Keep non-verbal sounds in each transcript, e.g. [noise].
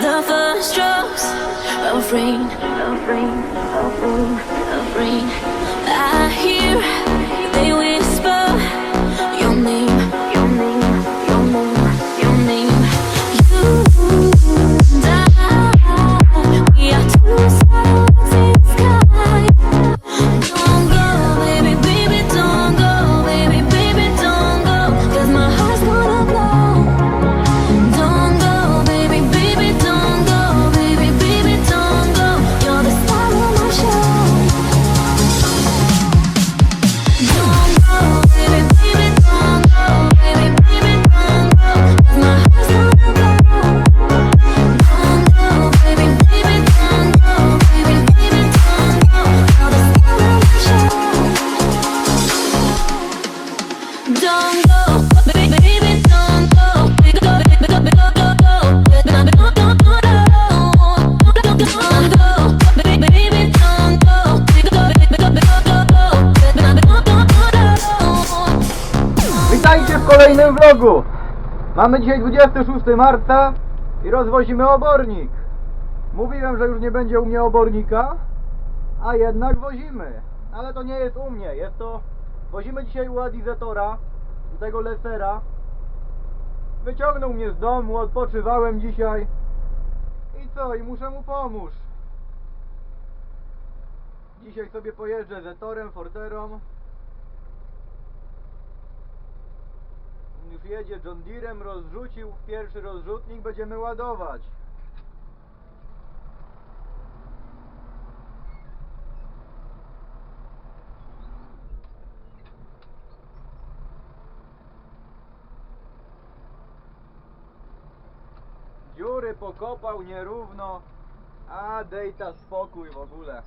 the first strokes of rain, of rain, of rain, of rain. Kolejnym vlogu! Mamy dzisiaj 26 marca i rozwozimy obornik. Mówiłem, że już nie będzie u mnie obornika, a jednak wozimy. Ale to nie jest u mnie, jest to... Wozimy dzisiaj u Adizetora, u tego lesera. Wyciągnął mnie z domu, odpoczywałem dzisiaj. I co? I muszę mu pomóc. Dzisiaj sobie pojeżdżę Zetorem, Forterą. Już jedzie John Deerem, rozrzucił pierwszy rozrzutnik, będziemy ładować. Dziury pokopał nierówno, a dejta spokój w ogóle.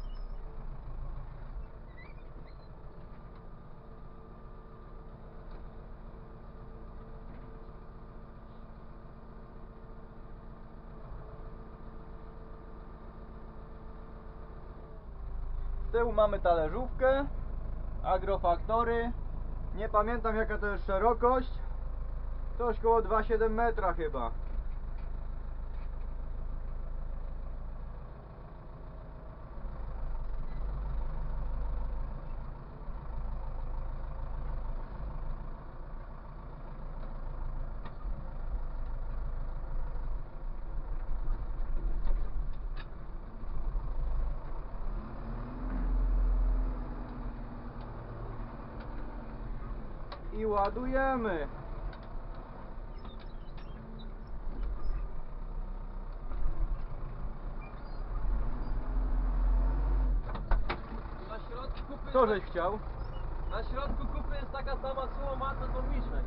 Tyłu mamy talerzówkę, agrofaktory. Nie pamiętam jaka to jest szerokość. Coś koło 2,7 metra chyba. I ładujemy. Na środku kupy Co żeś chciał? Na środku kupy jest taka sama słoma, co to miszek.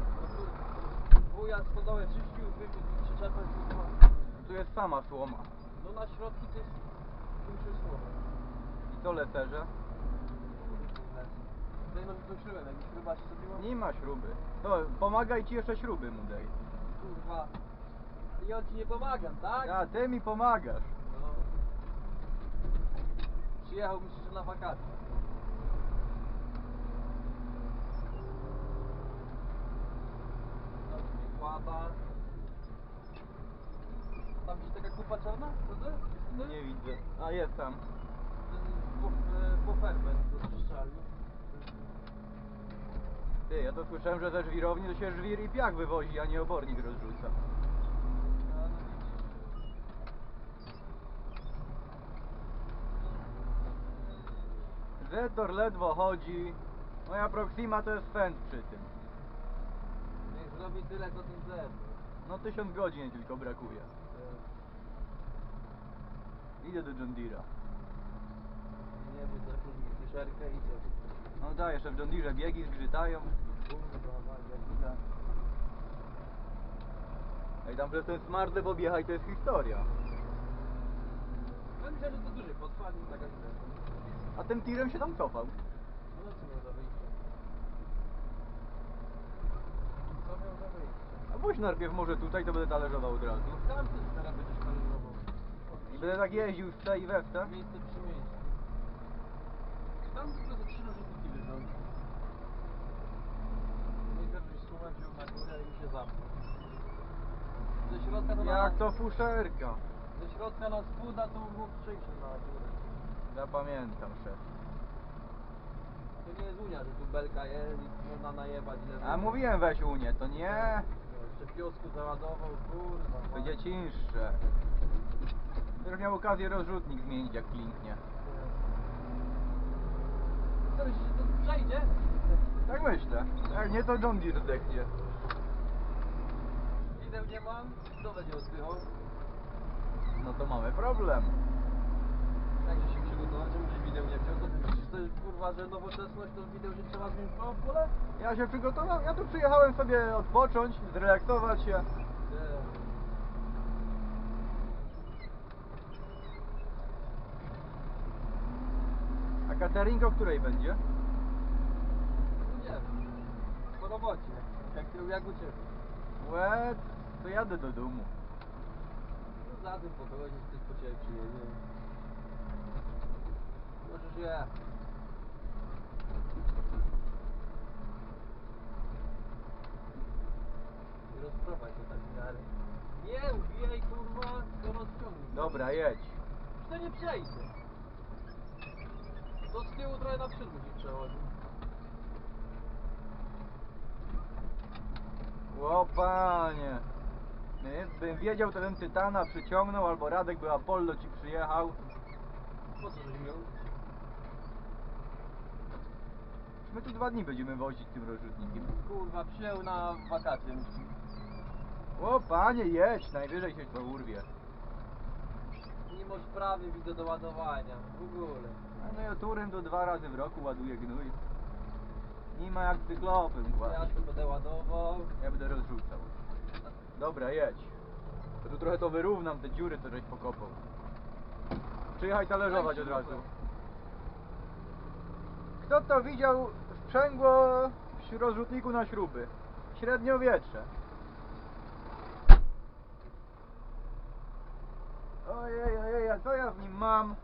Wuja stodołę czyścił, wywiózł przyczepę słoma. Tu jest sama słoma. No na środku to jest większe słowo. I co leserze? Tutaj mam tą śrubę, jak śruba się zrobiła. Nie ma śruby. To pomagaj ci jeszcze śruby mu daj. Kurwa. I on ci nie pomagam, tak? A ty mi pomagasz. No. Przyjechał mi jeszcze na wakacje. Kłada. Tam gdzieś taka kupa czarna? Nie widzę. A jest tam. To jest po- e, Po ferment do czyszczalni. Ty, ja to słyszałem, że ze żwirowni to się żwir i piach wywozi, a nie obornik rozrzuca. Zetor ledwo chodzi. Moja Proxima to jest fend przy tym. Niech zrobi tyle, co ten zem. No tysiąc godzin tylko brakuje. Idę do John Deere'a. Nie za jakąś kiszerkę i coś. No da, jeszcze w John Deere'ze biegi zgrzytają. Ej, tam przez ten smart objechaj, to jest historia. Ja myślę, że to duży potwarz i taka. A tym tirem się tam cofał. No co miał za wyjście? Co miał za wyjście? A pójdź najpierw może tutaj, to będę talerzował od razu. Tam ty teraz będziesz talerzował. I będę tak jeździł z tej i we w te. Miejsce przy miejscu. Tam tylko ze trzy Na górę i się zamknął. Ze środka to Jak na... to fuszerka. Ze środka na spód, a tu mógł przejść na górę. Zapamiętam szef. To nie jest Unia, że tu belka jest i można najebać ile A będzie. mówiłem weź Unię, to nie. Jeszcze piosku załadował, kurwa. To będzie cięższe. Już miał okazję rozrzutnik zmienić jak klinknie. Już to przejdzie? Tak myślę. Jak nie to John Deere zdechnie. Wideł nie mam, kto będzie odpychał? No to mamy problem. Jakże się przygotować, żebyś wideł nie wziął? To ty myślisz, to jest kurwa, że nowoczesność to wideł się trzeba zmienić w pole? Ja się przygotowałem, ja tu przyjechałem sobie odpocząć, zrelaksować się. Nie. A catering o której będzie? No nie wiem. Po robocie. Jak, jak u Ciebie? Łe, to jadę do domu. No za tym pogodzić, ktoś po Ciebie przyjedzie. Możesz je. I rozprowadź się tak miarę. Nie, ubijaj kurwa, to rozciągnij. Dobra, jedź. Już to nie przejdzie. To z tyłu trochę na przód musi przechodzić. O panie. Nie, Bym wiedział, to bym Tytana przyciągnął, albo Radek by Apollo ci przyjechał. Po co żeś miał? My tu dwa dni będziemy wozić tym rozrzutnikiem. Kurwa, przyjął na wakacje. O panie, jedź, najwyżej się to urwie. Nie masz prawy widzę do ładowania. W ogóle. A no ja turem to dwa razy w roku ładuję gnój. Nie ma jak cyklopem Ja właśnie. tu będę ładował. Ja będę rozrzucał. Dobra, jedź. To tu trochę to wyrównam, te dziury, co żeś pokopał. Przyjechaj talerzować od razu. Kto to widział sprzęgło w rozrzutniku na śruby? Średniowiecze. Ojej, ojej, a co ja z nim mam?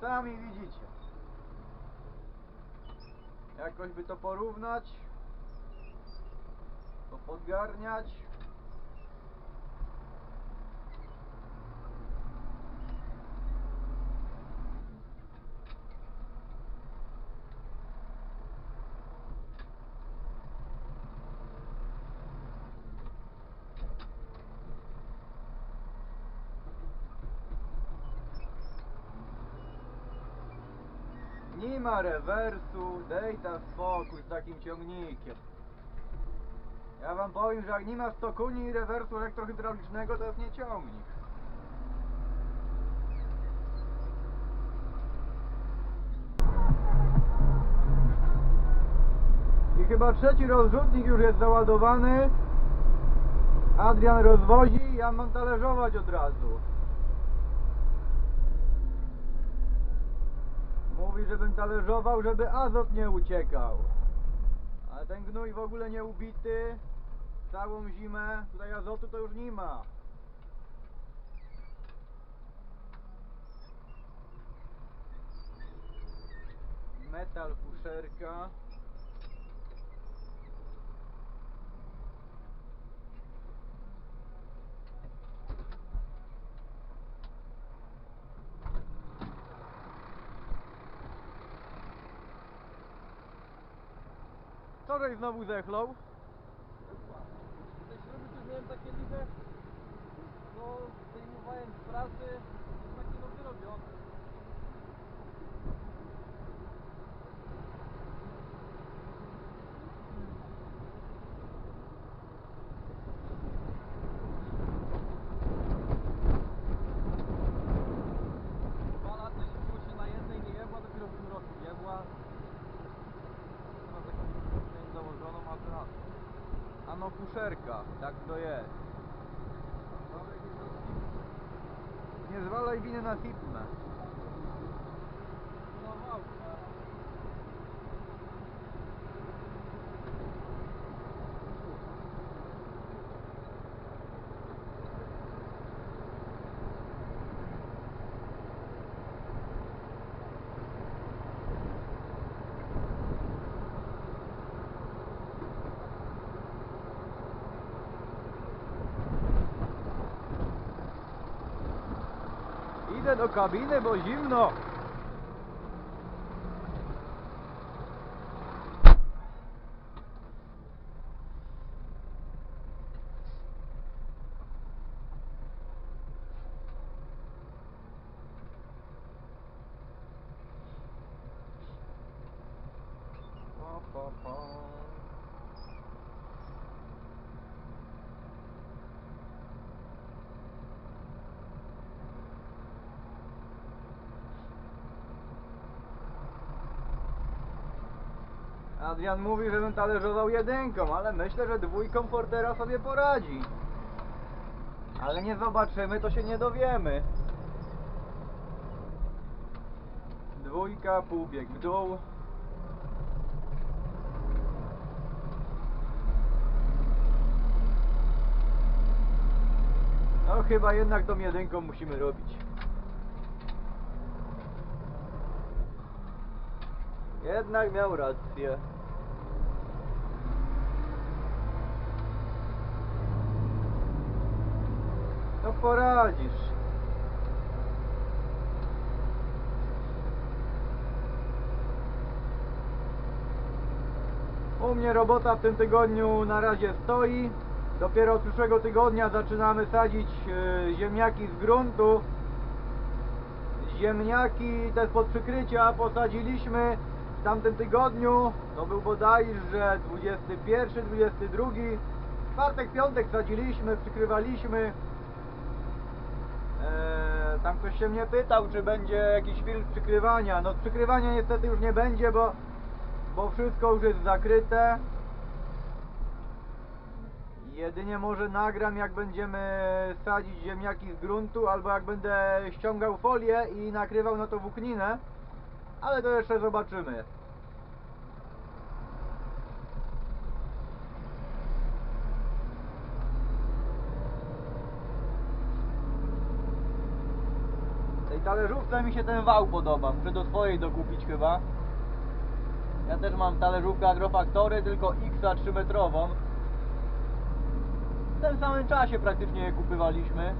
Sami widzicie. Jakoś by to porównać. To podgarniać. Nie ma rewersu, dej tam spokój z takim ciągnikiem. Ja wam powiem, że jak nie ma 100 koni i rewersu elektrohydraulicznego, to jest nie ciągnik. I chyba trzeci rozrzutnik już jest załadowany. Adrian rozwozi, ja mam talerzować od razu. Mówi, żebym talerzował, żeby azot nie uciekał. Ale ten gnój w ogóle nie ubity. Całą zimę tutaj azotu to już nie ma. Metal fuszerka. Żeś znowu zechlał? Te śruby tu miałem takie liwe. No, zdejmowałem z pracy. Takie no wyrobione. Dwa lata jeździło się na jednej nie jebła, dopiero w tym roku jebła. Teraz jakąś miałem założoną, a teraz. Ano fuszerka, tak to jest. Nie zwalaj winy na Fitmę. No, małpa. Idę do kabiny, bo zimno. Adrian mówi, żebym talerzował jedynką, ale myślę, że dwójką Portera sobie poradzi. Ale nie zobaczymy, to się nie dowiemy. Dwójka, półbieg w dół. No chyba jednak tą jedynką musimy robić. Jednak miał rację. No poradzisz. U mnie robota w tym tygodniu na razie stoi. Dopiero od przyszłego tygodnia zaczynamy sadzić e, ziemniaki z gruntu. Ziemniaki te spod przykrycia posadziliśmy w tamtym tygodniu. To był bodajże 21, 22. Czwartek, piątek sadziliśmy, przykrywaliśmy. Eee, tam ktoś się mnie pytał, czy będzie jakiś film przykrywania. No przykrywania niestety już nie będzie, bo, bo wszystko już jest zakryte. Jedynie może nagram jak będziemy sadzić ziemniaki z gruntu albo jak będę ściągał folię i nakrywał na to włókninę. Ale to jeszcze zobaczymy. Tej talerzówce mi się ten wał podoba. Muszę do swojej dokupić chyba. Ja też mam talerzówkę Agrofaktory, tylko X 3 metrową. W tym samym czasie praktycznie je kupywaliśmy.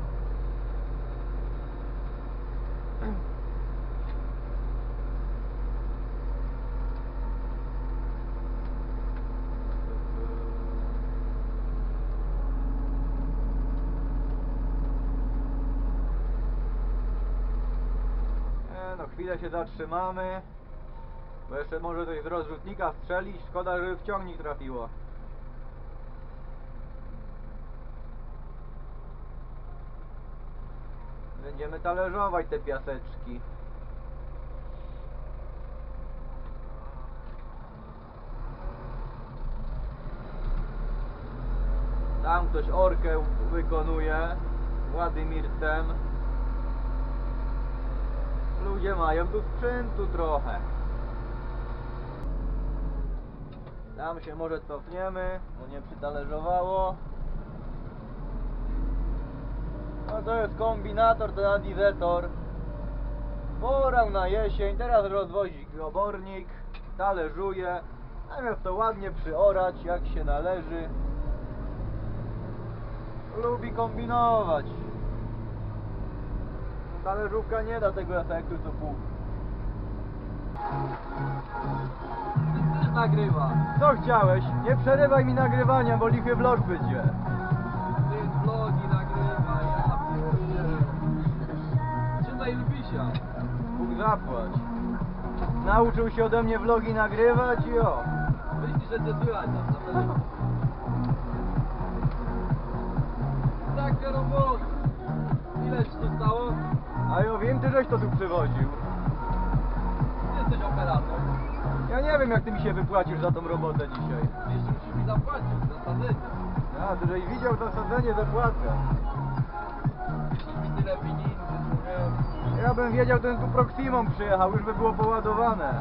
No chwilę się zatrzymamy. Bo jeszcze może coś z rozrzutnika strzelić. Szkoda, żeby w ciągnik trafiło. Będziemy talerzować te piaseczki. Tam ktoś orkę wykonuje Władimircem. Ludzie mają tu sprzętu trochę. Tam się może cofniemy, bo nie przytalerzowało. No to jest kombinator, to adizetor. Porał na jesień, teraz rozwozi obornik, talerzuje. Zamiast to ładnie przeorać, jak się należy. Lubi kombinować. Talerzówka nie da tego efektu co pół. Też nagrywa. Co chciałeś? Nie przerywaj mi nagrywania, bo lichy vlog będzie. Ty vlogi nagrywa, ja pierdzielę. Czytaj Lubisia. Bóg zapłać. Nauczył się ode mnie vlogi nagrywać i o. Myślisz, że cię słychać tam na pewno. [laughs] Ty jesteś operator. Ja nie wiem, jak ty mi się wypłacisz za tą robotę dzisiaj. Jeszcze musisz mi zapłacić za sadzenie. Ja, żeś widział zasadzenie, zapłacę. Musisz mi tyle pieniędzy. Ja bym wiedział, ten tu Proximą przyjechał, już by było poładowane.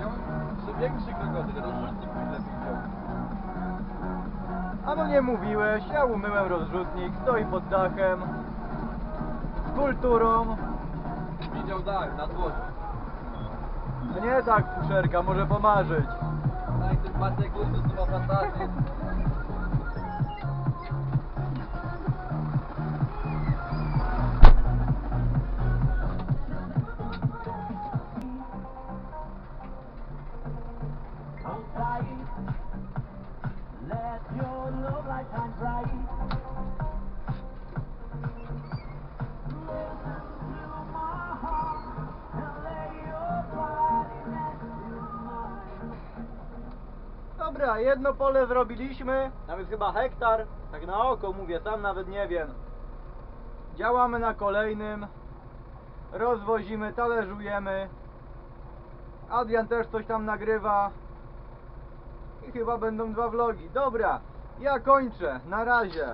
Ja mam większy krokodyl, rozrzutnik mi lepiej wziął. A no nie mówiłeś, ja umyłem rozrzutnik, stoi pod dachem. Kulturą. Widział dach na dworze. No nie tak, fuszerka, może pomarzyć. Daj ten Bartek Ursus to ma fantazję. Jedno pole zrobiliśmy, nawet chyba hektar, tak na oko mówię, sam nawet nie wiem. Działamy na kolejnym, rozwozimy, talerzujemy. Adrian też coś tam nagrywa. I chyba będą dwa vlogi. Dobra, ja kończę, na razie.